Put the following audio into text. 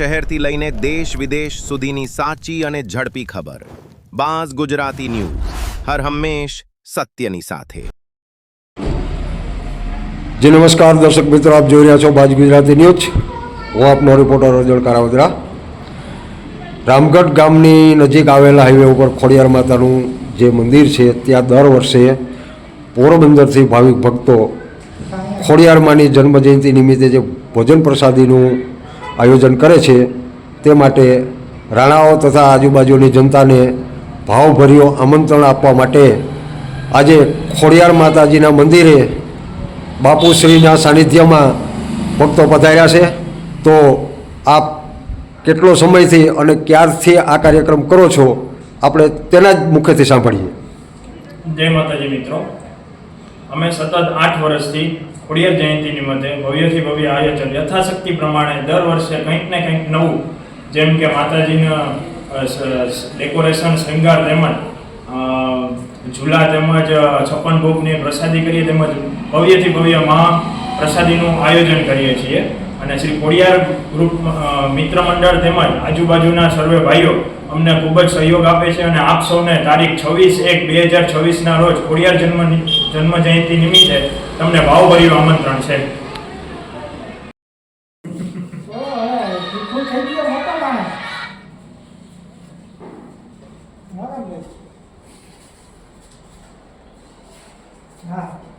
શહેરથી લઈને દેશ વિદેશ સુધીની સાચી અને ઝડપી ખબર. Buzz Gujarati news. હર હંમેશ સત્યની સાથે. જે, નમસ્કાર દર્શક મિત્રો, આપ જોઈ રહ્યા છો બાજ ગુજરાતી ન્યૂઝ. હું આપનો રિપોર્ટર રજળ કારાવદરા. રામગઢ ગામની નજીક આવેલા હાઈવે ઉપર ખોડિયાર માતાનું જે મંદિર છે, ત્યાં દર વર્ષે પોરબંદરથી ભાવિક ભક્તો ખોડિયાર માની જન્મજયંતિ નિમિત્તે જે ભોજન પ્રસાદીનું આયોજન કરે છે, તે માટે રાણાઓ તથા આજુબાજુની જનતાને ભાવભર્યો આમંત્રણ આપવા માટે આજે ખોડિયાર માતાજીના મંદિરે બાપુશ્રીના સાનિધ્યમાં ભક્તો પધાર્યા છે. તો આપ કેટલો સમયથી અને ક્યારથી આ કાર્યક્રમ કરો છો, આપણે તેના જ મુખ્યથી સાંભળીએ. જય માતાજી મિત્રો. અમે સતત આઠ વર્ષથી ખોડિયાર જયંતિ નિમિત્તે ભવ્યથી ભવ્ય આયોજન યથાશક્તિ પ્રમાણે દર વર્ષે કંઈક ને કંઈક નવું, જેમ કે માતાજીના ડેકોરેશન, શૃંગાર તેમજ ઝૂલા તેમજ છપ્પન ભોગની પ્રસાદી કરીએ તેમજ ભવ્યથી ભવ્ય મહા પ્રસાદીનું આયોજન કરીએ છીએ. અને શ્રી ખોડિયાર ગ્રુપ મિત્ર મંડળ તેમજ આજુબાજુના સર્વે ભાઈઓ અમને ખૂબ જ સહયોગ આપે છે અને આપ સૌને તારીખ છવ્વીસ એક બે હજાર છવ્વીસના રોજ ખોડિયાર જન્મ જન્મ જયંતિ નિમિત્તે તમને ભાવભર્યું આમંત્રણ છે. હા.